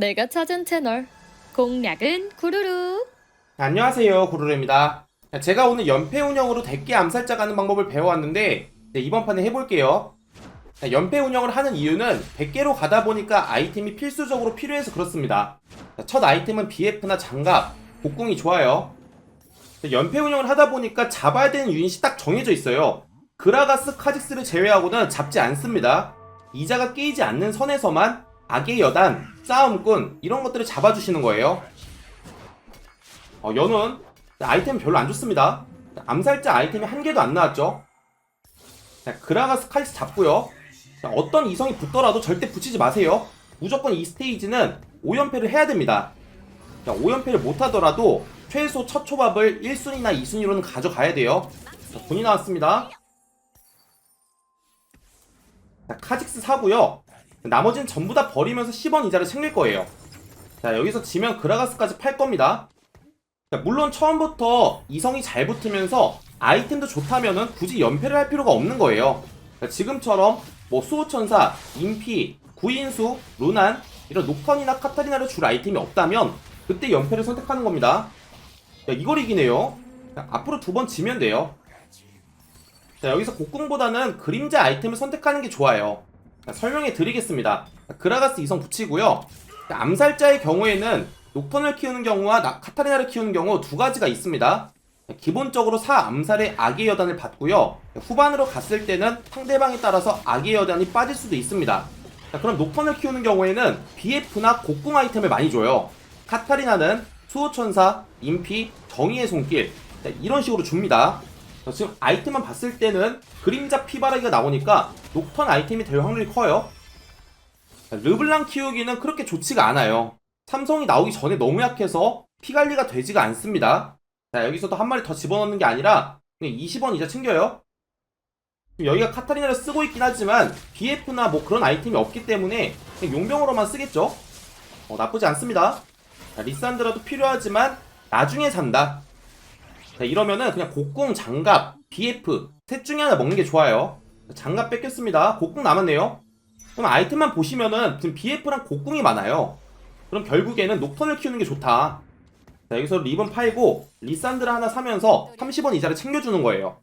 내가 찾은 채널. 공략은 구루루. 안녕하세요 구루루입니다. 제가 오늘 연패 운영으로 대깨 암살자 가는 방법을 배워왔는데 네, 이번 판에 해볼게요. 자, 연패 운영을 하는 이유는 대깨로 가다 보니까 아이템이 필수적으로 필요해서 그렇습니다. 자, 첫 아이템은 BF나 장갑, 복궁이 좋아요. 자, 연패 운영을 하다 보니까 잡아야 되는 유닛이 딱 정해져 있어요. 그라가스, 카직스를 제외하고는 잡지 않습니다. 이자가 깨이지 않는 선에서만 악의 여단, 싸움꾼 이런 것들을 잡아주시는 거예요 어, 연운 아이템 별로 안 좋습니다. 암살자 아이템이 한 개도 안 나왔죠. 자, 그라가스 카이스 잡고요. 자, 어떤 이성이 붙더라도 절대 붙이지 마세요. 무조건 이 스테이지는 5연패를 해야 됩니다. 자, 5연패를 못하더라도 최소 첫 초밥을 1순위나 2순위로는 가져가야 돼요. 자, 돈이 나왔습니다. 자, 카직스 사고요. 나머지는 전부 다 버리면서 10원 이자를 챙길 거예요. 자, 여기서 지면 그라가스까지 팔 겁니다. 자, 물론 처음부터 이성이 잘 붙으면서 아이템도 좋다면은 굳이 연패를 할 필요가 없는 거예요. 자, 지금처럼 뭐 수호천사, 인피, 구인수, 루난 이런 녹턴이나 카타리나를 줄 아이템이 없다면 그때 연패를 선택하는 겁니다. 야, 이걸 이기네요. 자, 앞으로 두 번 지면 돼요. 자, 여기서 곡궁보다는 그림자 아이템을 선택하는 게 좋아요. 자, 설명해 드리겠습니다. 자, 그라가스 이성 붙이고요. 자, 암살자의 경우에는 녹턴을 키우는 경우와 나- 카타리나를 키우는 경우 두 가지가 있습니다. 기본적으로 사 암살의 악의 여단을 받고요. 후반으로 갔을 때는 상대방에 따라서 악의 여단이 빠질 수도 있습니다. 자, 그럼 녹턴을 키우는 경우에는 BF나 곡궁 아이템을 많이 줘요. 카타리나는 수호천사, 인피, 정의의 손길 자, 이런 식으로 줍니다. 자, 지금 아이템만 봤을 때는 그림자 피바라기가 나오니까 녹턴 아이템이 될 확률이 커요. 자, 르블랑 키우기는 그렇게 좋지가 않아요. 삼성이 나오기 전에 너무 약해서 피 관리가 되지가 않습니다. 자, 여기서도 한 마리 더 집어넣는 게 아니라 그냥 20원 이자 챙겨요. 여기가 카타리나를 쓰고 있긴 하지만 BF나 뭐 그런 아이템이 없기 때문에 용병으로만 쓰겠죠. 어, 나쁘지 않습니다. 자, 리산드라도 필요하지만 나중에 산다. 자, 이러면은 그냥 곡궁, 장갑, BF 셋 중에 하나 먹는 게 좋아요. 자, 장갑 뺏겼습니다. 곡궁 남았네요. 그럼 아이템만 보시면은 지금 BF랑 곡궁이 많아요. 그럼 결국에는 녹턴을 키우는 게 좋다. 자, 여기서 리본 팔고 리산드라 하나 사면서 30원 이자를 챙겨주는 거예요.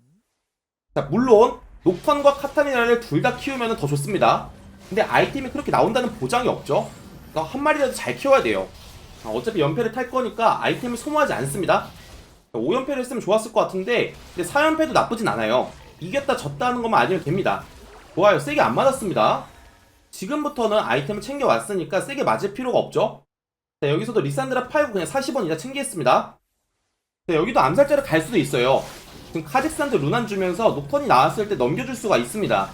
자, 물론 녹턴과 카타리나를 둘 다 키우면 더 좋습니다. 근데 아이템이 그렇게 나온다는 보장이 없죠. 그러니까 한 마리라도 잘 키워야 돼요. 자, 어차피 연패를 탈 거니까 아이템을 소모하지 않습니다. 5연패를 했으면 좋았을 것 같은데 근데 4연패도 나쁘진 않아요. 이겼다 졌다 하는 것만 아니면 됩니다. 좋아요. 세게 안 맞았습니다. 지금부터는 아이템을 챙겨왔으니까 세게 맞을 필요가 없죠. 자, 여기서도 리산드라 팔고 그냥 40원 이자 챙기겠습니다. 자, 여기도 암살자를 갈 수도 있어요. 지금 카직산드 루난 주면서 녹턴이 나왔을 때 넘겨줄 수가 있습니다.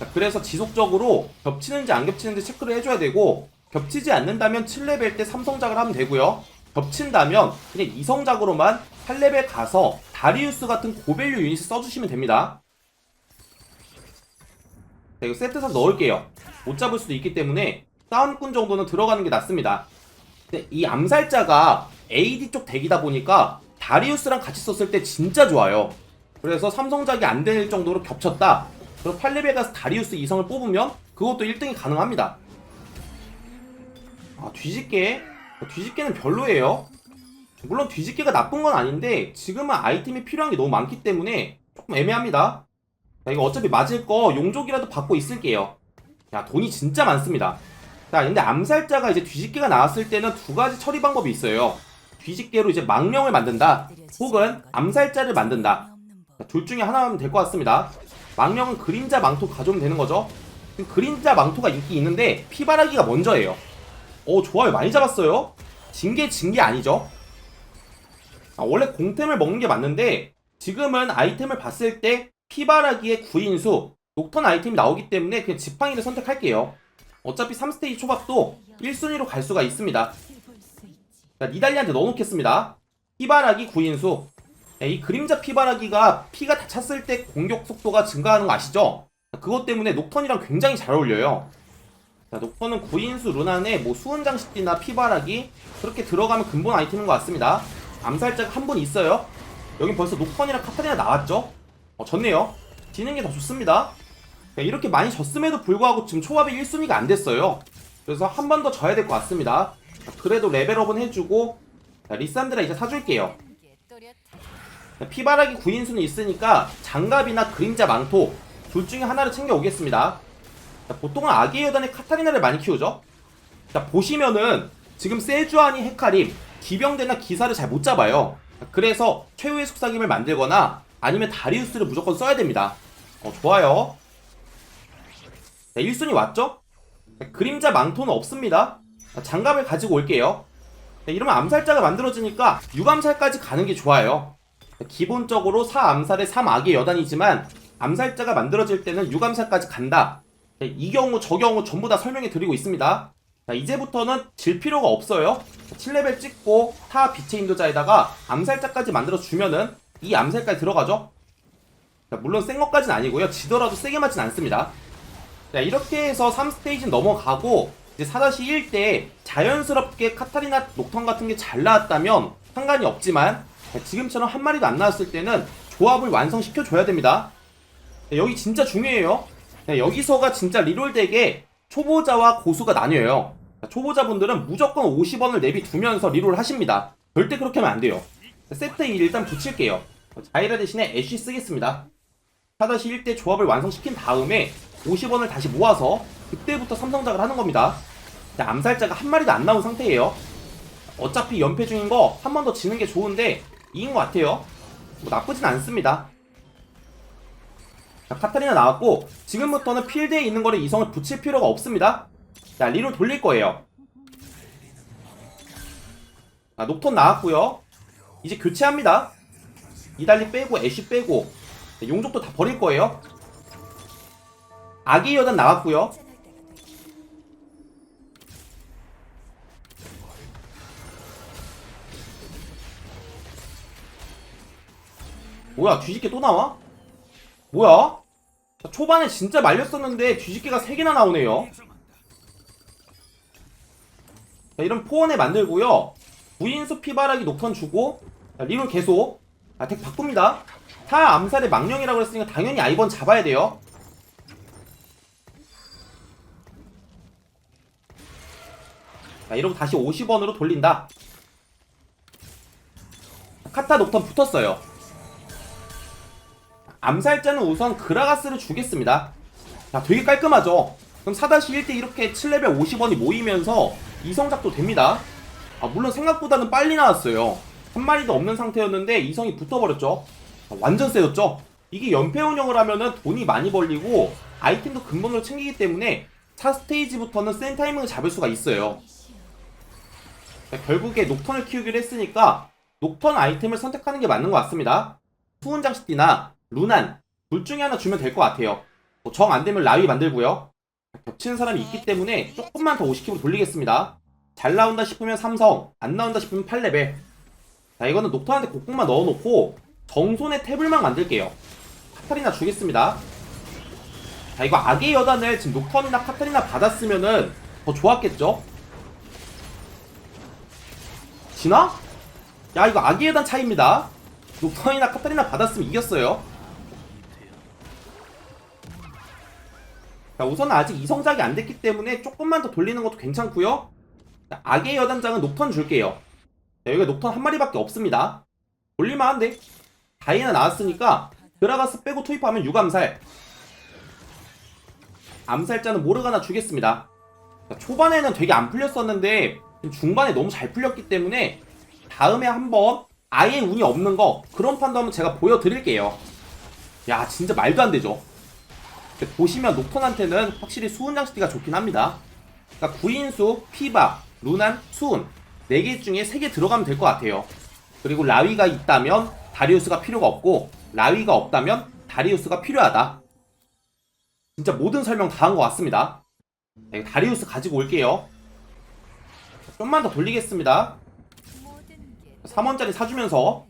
자, 그래서 지속적으로 겹치는지 안 겹치는지 체크를 해줘야 되고 겹치지 않는다면 7레벨 때 삼성작을 하면 되고요. 겹친다면 그냥 이성작으로만 8레벨 가서 다리우스 같은 고밸류 유닛을 써주시면 됩니다. 자, 이거 세트상 넣을게요. 못 잡을 수도 있기 때문에 싸움꾼 정도는 들어가는 게 낫습니다. 근데 이 암살자가 AD 쪽 덱이다 보니까 다리우스랑 같이 썼을 때 진짜 좋아요. 그래서 삼성작이 안 될 정도로 겹쳤다. 그럼 8레벨 가서 다리우스 이성을 뽑으면 그것도 1등이 가능합니다. 아, 뒤집개? 뒤집개는 별로예요. 물론 뒤집개가 나쁜 건 아닌데 지금은 아이템이 필요한 게 너무 많기 때문에 조금 애매합니다. 자, 이거 어차피 맞을 거 용족이라도 받고 있을게요. 야, 돈이 진짜 많습니다. 자, 근데 암살자가 이제 뒤집개가 나왔을 때는 두 가지 처리 방법이 있어요. 뒤집개로 이제 망령을 만든다. 혹은 암살자를 만든다. 자, 둘 중에 하나 하면 될 것 같습니다. 망령은 그림자 망토 가져오면 되는 거죠. 그림자 망토가 인기 있는데 피바라기가 먼저예요. 오, 좋아요. 많이 잡았어요. 징계 징계 아니죠? 아, 원래 공템을 먹는 게 맞는데 지금은 아이템을 봤을 때 피바라기의 구인수, 녹턴 아이템이 나오기 때문에 그냥 지팡이를 선택할게요. 어차피 3스테이지 초밥도 1순위로 갈 수가 있습니다. 자, 니달리한테 넣어놓겠습니다. 피바라기 구인수. 네, 이 그림자 피바라기가 피가 다 찼을 때 공격 속도가 증가하는 거 아시죠? 그것 때문에 녹턴이랑 굉장히 잘 어울려요. 자, 녹턴은 구인수 루난에 뭐 수은 장식기나 피바라기 그렇게 들어가면 근본 아이템인 것 같습니다. 암살자가 한 분 있어요. 여긴 벌써 녹턴이랑 카타리나 나왔죠? 어, 졌네요. 지는 게 더 좋습니다. 자, 이렇게 많이 졌음에도 불구하고 지금 초밥이 1순위가 안 됐어요. 그래서 한 번 더 져야 될 것 같습니다. 그래도 레벨업은 해주고 자, 리산드라 이제 사줄게요. 자, 피바라기 구인수는 있으니까 장갑이나 그림자 망토 둘 중에 하나를 챙겨 오겠습니다. 자, 보통은 아기의 여단의 카타리나를 많이 키우죠. 자 보시면은 지금 세주아니 헤카림 기병대나 기사를 잘 못 잡아요. 그래서 최후의 속삭임을 만들거나 아니면 다리우스를 무조건 써야 됩니다. 어 좋아요. 자 1순위 왔죠? 자, 그림자 망토는 없습니다. 자, 장갑을 가지고 올게요. 자, 이러면 암살자가 만들어지니까 6암살까지 가는 게 좋아요. 자, 기본적으로 4암살에 3악의 여단이지만 암살자가 만들어질 때는 6암살까지 간다. 자, 이 경우 저 경우 전부 다 설명해 드리고 있습니다. 자 이제부터는 질 필요가 없어요. 7레벨 찍고 타 빛의 인도자에다가 암살자까지 만들어 주면은 이 암살까지 들어가죠? 자, 물론 센 것까진 아니고요. 지더라도 세게 맞진 않습니다. 자 이렇게 해서 3스테이지 넘어가고 이제 4-1 때 자연스럽게 카타리나 녹턴 같은 게 잘 나왔다면 상관이 없지만 자, 지금처럼 한 마리도 안 나왔을 때는 조합을 완성시켜 줘야 됩니다. 자, 여기 진짜 중요해요 자, 여기서가 진짜 리롤 덱에 초보자와 고수가 나뉘어요. 자, 초보자분들은 무조건 50원을 내비 두면서 리롤 하십니다. 절대 그렇게 하면 안 돼요. 자, 세트 1 일단 붙일게요. 어, 자이라 대신에 애쉬 쓰겠습니다. 4-1 때 조합을 완성시킨 다음에 50원을 다시 모아서 그때부터 삼성작을 하는 겁니다. 자, 암살자가 한 마리도 안 나온 상태예요. 어차피 연패 중인 거 한 번 더 지는 게 좋은데 이긴 것 같아요. 뭐 나쁘진 않습니다. 자, 카타리나 나왔고 지금부터는 필드에 있는 거를 이성을 붙일 필요가 없습니다. 자, 리로 돌릴 거예요. 자, 녹턴 나왔고요. 이제 교체합니다. 이달리 빼고 애쉬 빼고 자, 용족도 다 버릴 거예요. 아기 여단 나왔고요. 뭐야 뒤집게 또 나와? 뭐야? 자, 초반에 진짜 말렸었는데 뒤집개가 3개나 나오네요. 자, 이런 포원에 만들고요. 무인수 피바라기 녹턴 주고 자, 리롤 계속 아, 덱 바꿉니다. 타 암살의 망령이라고 했으니까 당연히 아이번 잡아야 돼요. 자, 이러고 다시 50원으로 돌린다. 카타 녹턴 붙었어요. 암살자는 우선 그라가스를 주겠습니다. 자, 되게 깔끔하죠? 그럼 4-1때 이렇게 7레벨 50원이 모이면서 이성작도 됩니다. 아, 물론 생각보다는 빨리 나왔어요. 한 마리도 없는 상태였는데 이성이 붙어버렸죠. 아, 완전 세졌죠? 이게 연패 운영을 하면은 돈이 많이 벌리고 아이템도 근본으로 챙기기 때문에 차 스테이지부터는 센 타이밍을 잡을 수가 있어요. 자, 결국에 녹턴을 키우기로 했으니까 녹턴 아이템을 선택하는 게 맞는 것 같습니다. 수은 장식띠나 루난 둘 중에 하나 주면 될 것 같아요. 뭐 정 안 되면 라위 만들고요. 겹치는 사람이 있기 때문에 조금만 더 50킵으로 돌리겠습니다. 잘 나온다 싶으면 삼성, 안 나온다 싶으면 8레벨. 자 이거는 녹턴한테 곡궁만 넣어놓고 정손의 탭을만 만들게요. 카타리나 주겠습니다. 자 이거 악의 여단을 지금 녹턴이나 카타리나 받았으면은 더 좋았겠죠? 지나? 야 이거 악의 여단 차입니다. 녹턴이나 카타리나 받았으면 이겼어요. 자, 우선 아직 이성작이 안 됐기 때문에 조금만 더 돌리는 것도 괜찮고요. 자, 악의 여단장은 녹턴 줄게요. 자, 여기가 녹턴 한 마리밖에 없습니다. 올릴만한데? 다이애나 나왔으니까 드라가스 빼고 투입하면 6암살. 암살자는 모르가나 주겠습니다. 자, 초반에는 되게 안 풀렸었는데 중반에 너무 잘 풀렸기 때문에 다음에 한번 아예 운이 없는 거 그런 판단은 제가 보여드릴게요. 야 진짜 말도 안 되죠. 근데 보시면 녹턴한테는 확실히 수은 장식띠가 좋긴 합니다. 그러니까 구인수, 피바, 루난, 수은 4개 중에 3개 들어가면 될 것 같아요. 그리고 라위가 있다면 다리우스가 필요가 없고 라위가 없다면 다리우스가 필요하다. 진짜 모든 설명 다 한 것 같습니다. 네, 다리우스 가지고 올게요. 좀만 더 돌리겠습니다. 3원짜리 사주면서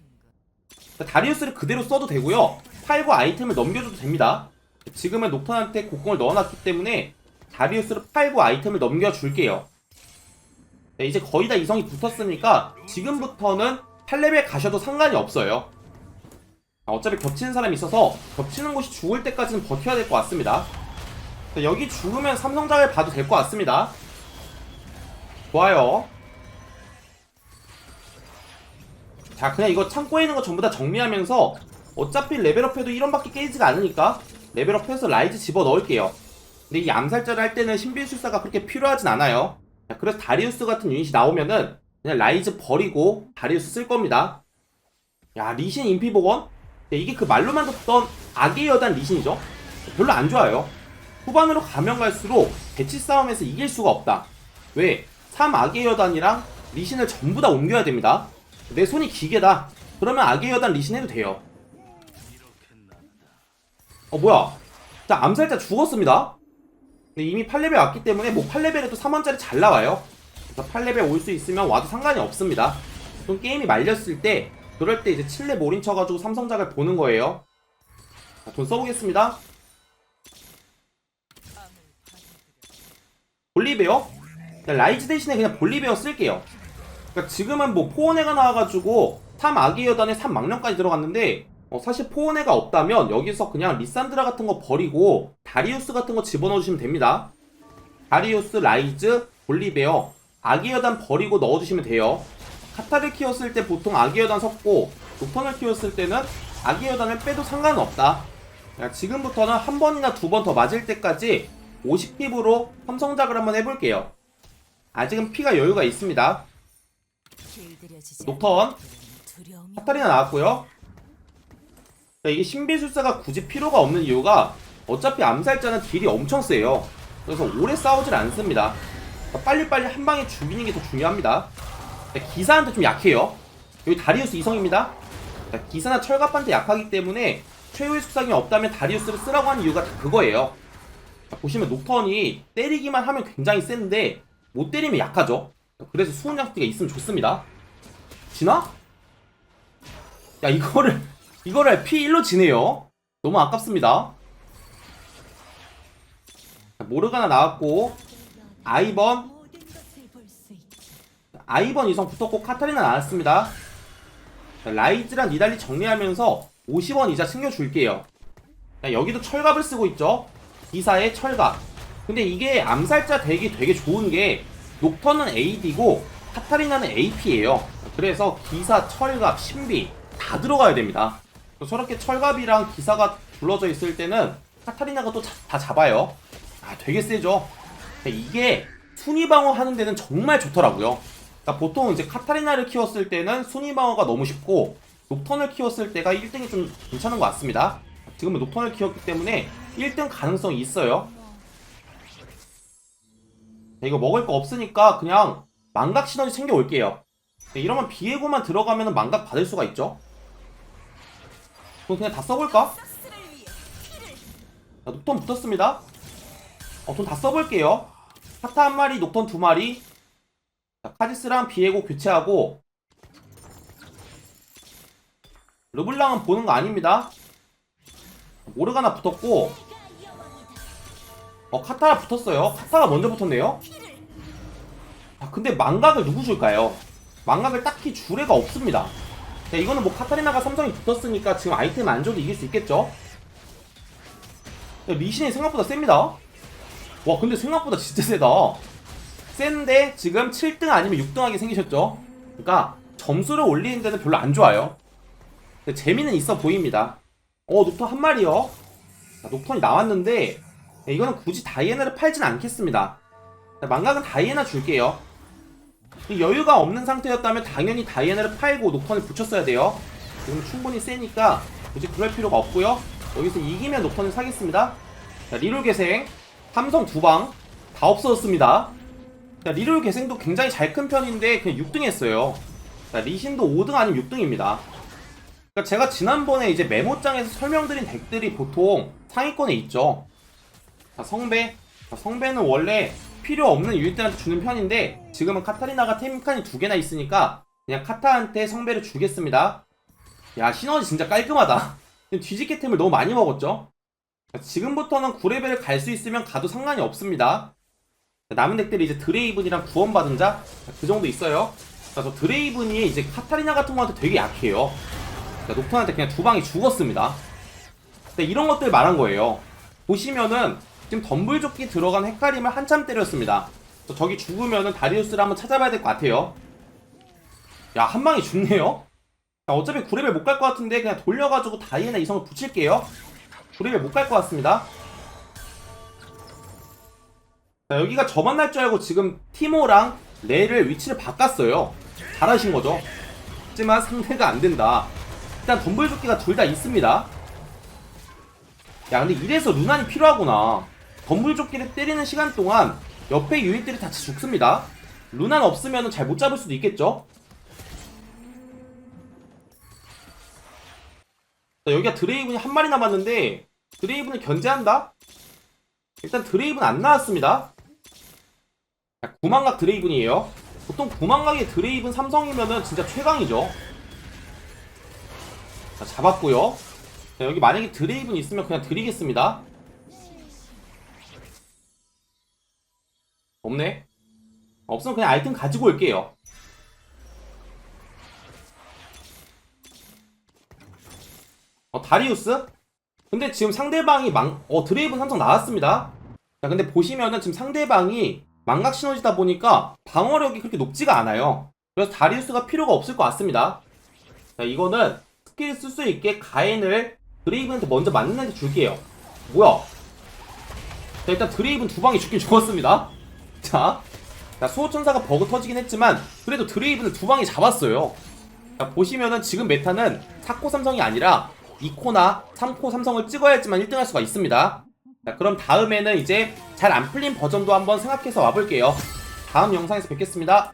다리우스를 그대로 써도 되고요. 팔고 아이템을 넘겨줘도 됩니다. 지금은 녹턴한테 곡궁을 넣어놨기 때문에 다리우스를 팔고 아이템을 넘겨줄게요. 네, 이제 거의 다 이성이 붙었으니까 지금부터는 8레벨 가셔도 상관이 없어요. 아, 어차피 겹치는 사람이 있어서 겹치는 곳이 죽을 때까지는 버텨야 될 것 같습니다. 자, 여기 죽으면 삼성작을 봐도 될 것 같습니다. 좋아요. 자 그냥 이거 창고에 있는 거 전부 다 정리하면서 어차피 레벨업해도 1원밖에 깨지가 않으니까 레벨업해서 라이즈 집어 넣을게요. 근데 이 암살자를 할 때는 신비술사가 그렇게 필요하진 않아요. 자, 그래서 다리우스 같은 유닛이 나오면은 그냥 라이즈 버리고 다리우스 쓸 겁니다. 야 리신 인피복원? 야, 이게 그 말로만 듣던 악의 여단 리신이죠? 별로 안 좋아요. 후반으로 가면 갈수록 배치 싸움에서 이길 수가 없다. 왜? 3 악의 여단이랑 리신을 전부 다 옮겨야 됩니다. 내 손이 기계다. 그러면 악의 여단 리신 해도 돼요 어 뭐야? 자 암살자 죽었습니다. 근데 이미 8레벨 왔기 때문에 뭐 8레벨에도 3원짜리 잘 나와요. 그래서 8레벨 올 수 있으면 와도 상관이 없습니다. 좀 게임이 말렸을 때 그럴 때 이제 7렙 올인 쳐가지고 삼성작을 보는 거예요. 자, 돈 써보겠습니다. 볼리베어? 자, 라이즈 대신에 그냥 볼리베어 쓸게요. 그러니까 지금은 뭐 포원회가 나와가지고 3 아기 여단에 3 망령까지 들어갔는데 어, 사실 포원회가 없다면 여기서 그냥 리산드라 같은 거 버리고 다리우스 같은 거 집어넣어주시면 됩니다. 다리우스, 라이즈, 볼리베어, 아기 여단 버리고 넣어주시면 돼요. 카타를 키웠을 때 보통 아기 여단 섞고 녹턴을 키웠을 때는 아기 여단을 빼도 상관은 없다. 그러니까 지금부터는 한 번이나 두 번 더 맞을 때까지 50핍으로 삼성작을 한번 해볼게요. 아직은 피가 여유가 있습니다. 녹턴, 카타리나 나왔고요. 자, 이게 신비술사가 굳이 필요가 없는 이유가 어차피 암살자는 딜이 엄청 세요. 그래서 오래 싸우질 않습니다. 그러니까 빨리빨리 한 방에 죽이는 게 더 중요합니다. 자, 기사한테 좀 약해요. 여기 다리우스 이성입니다. 자, 기사나 철갑한테 약하기 때문에 최후의 숙성이 없다면 다리우스를 쓰라고 하는 이유가 다 그거예요. 자, 보시면 녹턴이 때리기만 하면 굉장히 센데 못 때리면 약하죠. 그래서 수은 장수가 있으면 좋습니다. 지나? 야 이거를 이거를 P1로 지네요. 너무 아깝습니다. 자, 모르가나 나왔고 아이번 아이번 이성 붙었고 카타리나 나왔습니다. 자, 라이즈랑 니달리 정리하면서 50원 이자 챙겨줄게요. 자, 여기도 철갑을 쓰고 있죠. 기사의 철갑. 근데 이게 암살자 덱이 되게 좋은 게 녹턴은 AD고 카타리나는 AP예요. 그래서 기사, 철갑, 신비 다 들어가야 됩니다. 저렇게 철갑이랑 기사가 불러져 있을 때는 카타리나가 또 다 잡아요. 아, 되게 세죠. 이게 순위 방어 하는 데는 정말 좋더라고요. 그러니까 보통 이제 카타리나를 키웠을 때는 순위 방어가 너무 쉽고 녹턴을 키웠을 때가 1등이 좀 괜찮은 것 같습니다. 지금은 녹턴을 키웠기 때문에 1등 가능성이 있어요. 자, 이거 먹을 거 없으니까 그냥 망각 시너지 챙겨 올게요. 이러면 비에고만 들어가면 망각 받을 수가 있죠. 그럼 그냥 다 써볼까? 자, 녹턴 붙었습니다. 어, 돈 다 써볼게요. 카타 한 마리, 녹턴 두 마리. 자, 카지스랑 비에고 교체하고. 르블랑은 보는 거 아닙니다. 모르가나 붙었고. 어, 카타가 붙었어요. 카타가 먼저 붙었네요. 아, 근데 망각을 누구 줄까요? 망각을 딱히 줄 애가 없습니다. 자, 이거는 뭐 카타리나가 삼성이 붙었으니까 지금 아이템 안 줘도 이길 수 있겠죠? 야, 리신이 생각보다 셉니다. 와, 근데 생각보다 진짜 세다. 센데 지금 7등 아니면 6등하게 생기셨죠? 그러니까 점수를 올리는 데는 별로 안 좋아요. 재미는 있어 보입니다. 어, 녹턴 한 마리요. 자, 녹턴이 나왔는데 야, 이거는 굳이 다이애나를 팔진 않겠습니다. 자, 망각은 다이애나 줄게요. 이 여유가 없는 상태였다면 당연히 다이애나를 팔고 녹턴을 붙였어야 돼요. 지금 충분히 세니까 굳이 그럴 필요가 없고요. 여기서 이기면 녹턴을 사겠습니다. 자, 리롤 계생 삼성 두 방 다 없어졌습니다. 자, 리롤 계생도 굉장히 잘 큰 편인데 그냥 6등 했어요. 자, 리신도 5등 아니면 6등입니다. 그러니까 제가 지난번에 이제 메모장에서 설명드린 덱들이 보통 상위권에 있죠. 자, 성배. 자, 성배는 원래 필요 없는 유닛들한테 주는 편인데 지금은 카타리나가 템칸이 두 개나 있으니까 그냥 카타한테 성배를 주겠습니다. 야 시너지 진짜 깔끔하다. 뒤집개 템을 너무 많이 먹었죠? 지금부터는 9레벨을 갈 수 있으면 가도 상관이 없습니다. 남은 덱들이 이제 드레이븐이랑 구원받은 자, 그 정도 있어요. 자, 저 드레이븐이 이제 카타리나 같은 거한테 되게 약해요. 자, 녹턴한테 그냥 두 방이 죽었습니다. 이런 것들 말한 거예요. 보시면은 지금 덤불조끼 들어간 헷갈림을 한참 때렸습니다. 저 저기 죽으면은 다리우스를 한번 찾아봐야 될 것 같아요. 야, 한 방에 죽네요? 자, 어차피 9레벨 못 갈 것 같은데 그냥 돌려가지고 다이애나 이성을 붙일게요. 9레벨 못 갈 것 같습니다. 자 여기가 저만 날 줄 알고 지금 티모랑 레를 위치를 바꿨어요. 잘하신 거죠? 하지만 상대가 안 된다. 일단 덤블조끼가 둘 다 있습니다. 야 근데 이래서 루난이 필요하구나. 덤블조끼를 때리는 시간 동안 옆에 유닛들이 다 죽습니다. 루난 없으면 잘 못 잡을 수도 있겠죠? 자, 여기가 드레이븐이 한 마리 남았는데 드레이븐을 견제한다? 일단 드레이븐 안 나왔습니다. 자, 구망각 드레이븐이에요. 보통 구망각의 드레이븐 삼성이면은 진짜 최강이죠. 자, 잡았고요. 자, 여기 만약에 드레이븐 있으면 그냥 드리겠습니다 없네 없으면 그냥 아이템 가지고 올게요 어, 다리우스? 근데 지금 상대방이 망, 어, 드레이븐 삼성 나왔습니다. 자, 근데 보시면은 지금 상대방이 망각 시너지다 보니까 방어력이 그렇게 높지가 않아요. 그래서 다리우스가 필요가 없을 것 같습니다. 자, 이거는 스킬 쓸 수 있게 가엔을 드레이븐한테 먼저 맞는한테 줄게요. 뭐야? 자, 일단 드레이븐 두 방이 죽긴 죽었습니다. 자, 자, 수호천사가 버그 터지긴 했지만, 그래도 드레이븐을 두 방이 잡았어요. 자, 보시면은 지금 메타는 4코 삼성이 아니라 2코나 3코 삼성을 찍어야지만 1등 할 수가 있습니다. 자, 그럼 다음에는 이제 잘 안 풀린 버전도 한번 생각해서 와볼게요. 다음 영상에서 뵙겠습니다.